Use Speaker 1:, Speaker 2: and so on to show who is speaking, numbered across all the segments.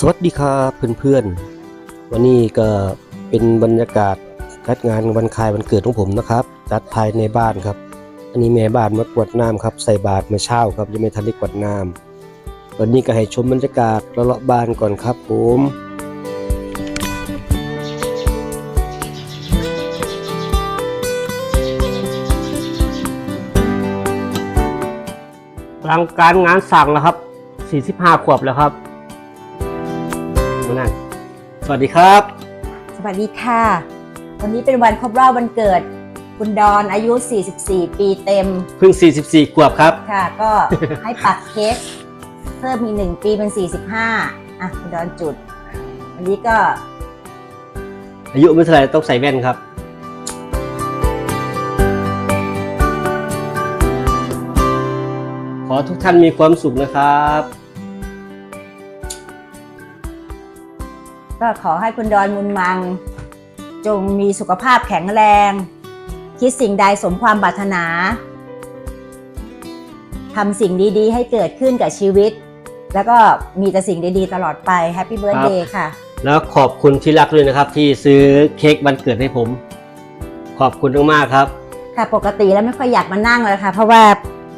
Speaker 1: สวัสดีครับเพื่อนๆ วันนี้ก็เป็นบรรยากาศจัดงานวันคล้ายวันเกิดของผมนะครับ จัดภายในบ้านครับ อันนี้แม่บ้านมากวดน้ำครับใส่บาตรมื่อเช้าครับยังไม่ทันได้กวดน้ำวันนี้ก็ให้ชมบรรยากาศเลาะบ้านก่อนครับผมหลังการงานสั่งแล้วครับ 45 ขวบแล้วครับ นั่นสวัสดีครับ
Speaker 2: สวัสดีค่ะ วันนี้เป็นวันครบรอบวันเกิด คุณดอนอายุ 44 ปีเต็ม
Speaker 1: เพิ่ง 44 ขวบครับ
Speaker 2: ค่ะ ก็ให้ปักเค้กเพิ่มมี1ปีเป็น 45 อะ คุณดอนจุด วันนี้ก็
Speaker 1: อายุไม่เท่าไหร่ต้องใส่แว่นครับขอทุกท่านมีความสุขนะครับ
Speaker 2: ก็ขอให้คุณดอนมุนมัง จงมีสุขภาพแข็งแรง คิดสิ่งใดสมความปรารถนาทำสิ่งดีๆ ให้เกิดขึ้นกับชีวิต แล้วก็มีแต่สิ่งดีๆ ตลอดไปแฮปปี้เบิร์ดเดย์ค่ะ
Speaker 1: แล้วขอบคุณที่รักด้วยนะครับ ที่ซื้อเค้กวันเกิดให้ผม ขอบคุณมากๆครับ
Speaker 2: ค่ะปกติแล้วไม่ค่อยอยากมานั่งเลยค่ะ เพราะว่า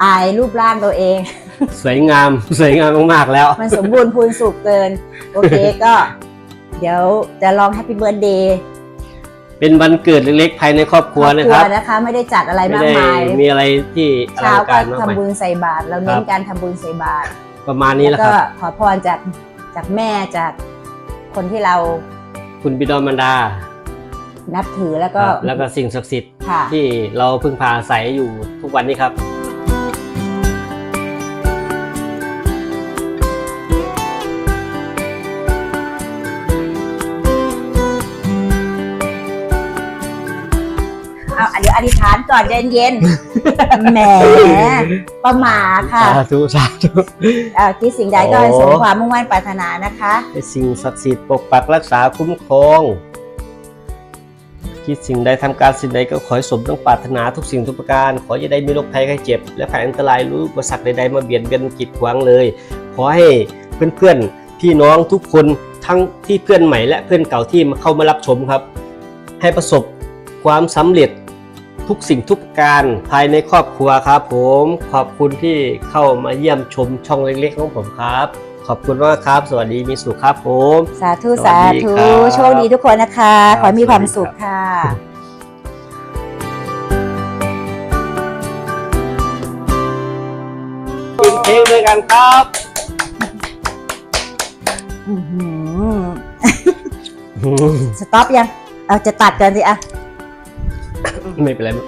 Speaker 2: อายรูปร่างตัวเอง
Speaker 1: สวยงาม สวยงามมากๆแล้ว
Speaker 2: มันสมบูรณ์พูนสุขเกิน โอเคก็ เดี๋ยวจะลองแฮปปี้เบิร์ดเดย์
Speaker 1: เป็นวันเกิดเล็กๆภายในครอบครัวนะครับ
Speaker 2: นะคะ ไม่ได้จัดอะไร
Speaker 1: ไม่
Speaker 2: มาก
Speaker 1: ได้
Speaker 2: มาย
Speaker 1: มีอะไรที่อ
Speaker 2: เช้า
Speaker 1: ลัง
Speaker 2: ก็
Speaker 1: การมากมาย
Speaker 2: ทำบุญใส่บาตรเราเน้
Speaker 1: คนรับ
Speaker 2: การทำบุญใส่บาตร
Speaker 1: ประมาณนี้แห
Speaker 2: แล้
Speaker 1: ละ
Speaker 2: ว
Speaker 1: ค
Speaker 2: ก็
Speaker 1: รับ
Speaker 2: ขอพรจากจากแม่จากคนที่เรา
Speaker 1: คุณบิดามารดา
Speaker 2: นับถือแล้ว
Speaker 1: ค
Speaker 2: ก็
Speaker 1: รับแล้วก็สิ่งศักดิ์สิทธิ์
Speaker 2: ค่ะ
Speaker 1: ที่เราพึ่งพาอาศัยอยู่ทุกวันนี้ครับ
Speaker 2: เอาเดี๋ยวอธิษฐานก่อนเย็นเย็นๆแหมประหมาค่ะ
Speaker 1: สาธุสาธุ
Speaker 2: เอ่อคิดสิ่งใดก็ให้
Speaker 1: โอ้
Speaker 2: สมความมุ่งมั่นปรารถนานะคะ
Speaker 1: ให้สิ่งศักดิ์สิทธิ์ปกปักรักษาคุ้มครอง คิดสิ่งใดทำการสิ่งใดก็ขอให้สมดังปรารถนาทุกสิ่งทุกประการ ขออย่าได้มีโรคภัยไข้เจ็บ และภัยอันตรายหรืออุปสรรคใดๆมาเบียดเบียนกีดขวางเลย ขอให้เพื่อนๆพี่น้องทุกคนทั้งที่เพื่อนใหม่และเพื่อนเก่าที่มาเข้ามารับชมครับ ให้ประสบความสำเร็จ ทุกสิ่งทุกประการภายในครอบครัวครับผม ขอบคุณที่เข้ามาเยี่ยมชมช่องเล็กๆของผมครับ ขอบคุณมากครับ สวัสดีมีสุขครับผม
Speaker 2: สาธุ
Speaker 1: สวั
Speaker 2: สา
Speaker 1: สดี
Speaker 2: ธุ
Speaker 1: ครับ
Speaker 2: โชคดีทุกคนนะคะ
Speaker 1: ครับ
Speaker 2: ขอให้มีความ
Speaker 1: สวัสดี
Speaker 2: สุข
Speaker 1: ครับ
Speaker 2: ค่ะ
Speaker 1: กินเค้กด้วยกันครับ
Speaker 2: อื้อหือสต็อปยัง เอาจะตัดกันสิอะ
Speaker 1: ไม่เป็นไรมัน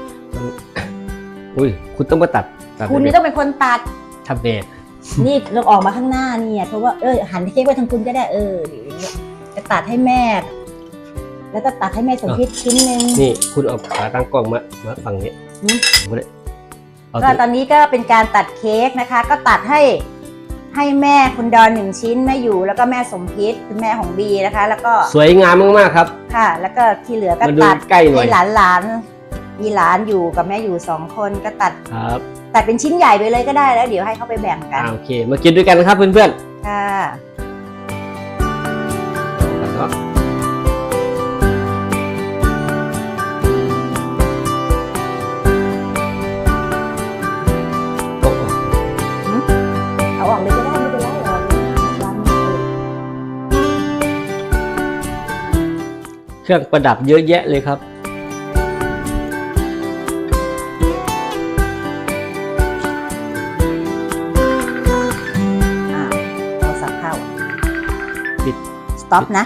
Speaker 1: อุ้ย คุณต้องมาตัดตัด
Speaker 2: คุณนี่ต้องเป็นคนตัด
Speaker 1: ทำเบส
Speaker 2: นี่เราออกมาข้างหน้าเนี่ยเพราะว่าเออหันเค้กไปทางคุณก็ได้เออเดี๋ยวอย่างเงี้ยจะตัดให้แม่ แล้วก็ตัดให้แม่สมคิดชิ้นหนึ่ง
Speaker 1: นี่คุณเอาขาตั้งกล้องมามาฝั่งนี้
Speaker 2: หืม
Speaker 1: ไม่ได้เอา
Speaker 2: ก็ตอนนี้ก็เป็นการตัดเค้กนะคะ ก็ตัดให้ให้แม่คุณดอนหนึ่งชิ้นแม่อยู่แล้วก็แม่สมพิษคุณแม่ของบีนะคะ แล้วก็
Speaker 1: สวยงามมากๆครับ
Speaker 2: ค่ะ แล้วก็ที่เหลือก็
Speaker 1: มาดู
Speaker 2: ตัด
Speaker 1: ใกล้หน่อย
Speaker 2: ให้หลานหลานๆ มีหลานอยู่กับแม่อยู่สองคนก็ตัด
Speaker 1: ครับ
Speaker 2: ตัดเป็นชิ้นใหญ่ไปเลยก็ได้แล้วเดี๋ยวให้เขาไปแบ่งกั
Speaker 1: อ่านโอเค มากินด้วยกันนะครับเพื่อน
Speaker 2: ค่ะ
Speaker 1: ๆแล้ว
Speaker 2: เอาออกเลยก็ได้ไม่เป็นไรเอาออกเลยวางมือ
Speaker 1: เครื่องประดับเยอะแยะเลยครับ
Speaker 2: ตอปนะ